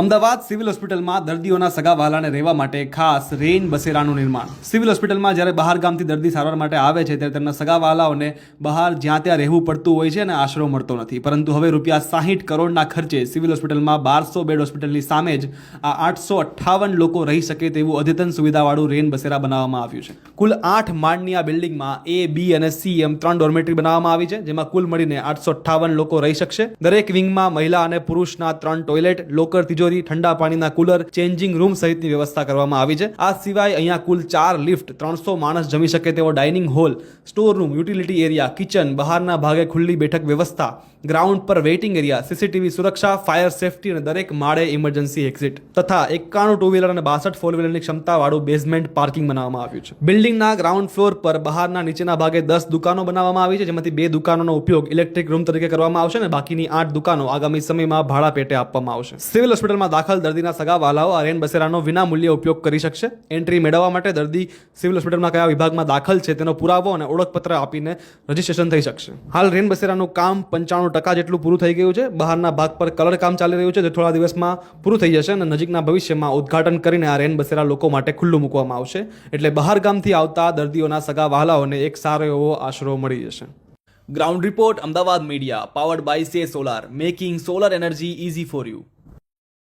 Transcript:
Ahmedabad civil હોસ્પિટલમાં દર્દીઓના સગા વહાલાને રહેવા માટે ખાસ રેઇન બસેરાનું નિર્માણ. સિવિલ હોસ્પિટલમાં જ્યારે બહાર ગામથી દર્દી સારવાર માટે આવે છે, ત્યારે તેમના સગાવાલાઓને બહાર જ્યાં ત્યાં રહેવું પડતું હોય છે અને આશરો મળતો નથી. પરંતુ હવે રૂપિયા સાહીઠ કરોડના ખર્ચે સિવિલ હોસ્પિટલમાં બારસો બેડ હોસ્પિટલની સામે જ આ આઠસો અઠ્ઠાવન લોકો રહી શકે તેવું અદ્યતન સુવિધાવાળું રેન બસેરા બનાવવામાં આવ્યું છે. કુલ આઠ માળની આ બિલ્ડિંગમાં એ બી અને સી એમ ત્રણ ડોર્મેટરી બનાવવામાં આવી છે, જેમાં કુલ મળીને આઠસો અઠ્ઠાવન લોકો રહી શકશે. દરેક વિંગમાં મહિલા અને પુરુષના ત્રણ ટોયલેટ, લોકર તિજોરી ઠંડા પાણીના કુલર, ચેન્જિંગ રૂમ સહિતની વ્યવસ્થા કરવામાં આવી છે. આ સિવાય અહીંયા કુલ ચાર લિફ્ટ, ત્રણસો માણસ જમી શકે તેવો dining hall store room utility area, kitchen, બહારના ભાગે ખુલ્લી બેઠક વ્યવસ્થા, ગ્રાઉન્ડ પર વેઇટિંગ એરિયા, સીસીટીવી સુરક્ષા, ફાયર સેફટી અને દરેક માળે ઇમરજન્સી એક્ઝિટ. તથા એકાણું ટુ વ્હીલર અને બાસઠ ફોર વ્હીલરની ક્ષમતાવાળું બેઝમેન્ટ પાર્કિંગ બનાવવામાં આવ્યું છે. બિલ્ડિંગના ગ્રાઉન્ડ ફ્લોર પર બહારના નીચેના ભાગે દસ દુકાનો બનાવવામાં આવી છે, જેમાંથી બે દુકાનોનો ઉપયોગ ઇલેક્ટ્રિક રૂમ તરીકે કરવામાં આવશે અને બાકીની આઠ દુકાનો આગામી સમયમાં ભાડા પેટે આપવામાં આવશે. સિવિલ હોસ્પિટલમાં દાખલ દર્દીના સગાવાલાઓ આ રેન બસેરાનો વિના મૂલ્યે ઉપયોગ કરી શકશે. એન્ટ્રી મેળવવા માટે દર્દી સિવિલ હોસ્પિટલમાં કયા વિભાગમાં દાખલ છે તેનો પુરાવો અને ઓળખપત્ર આપીને રજીસ્ટ્રેશન થઈ શકશે. હાલ રેન બસેરાનું કામ પંચાણું ટકા જેટલું પૂરું થઈ ગયું છે. બહારના ભાગ પર કલર કામ ચાલી રહ્યું છે જે થોડા દિવસમાં પૂરું થઈ જશે અને નજીકના ભવિષ્યમાં ઉદઘાટન કરીને આ રેન બસેરા લોકો માટે ખુલ્લું મૂકવામાં આવશે. એટલે બહાર ગામથી આવતા દર્દીઓના સગા વાલાઓને એક સારો એવો આશરો મળી જશે. Ground report, Ahmedabad media powered by સે solar making solar energy easy for you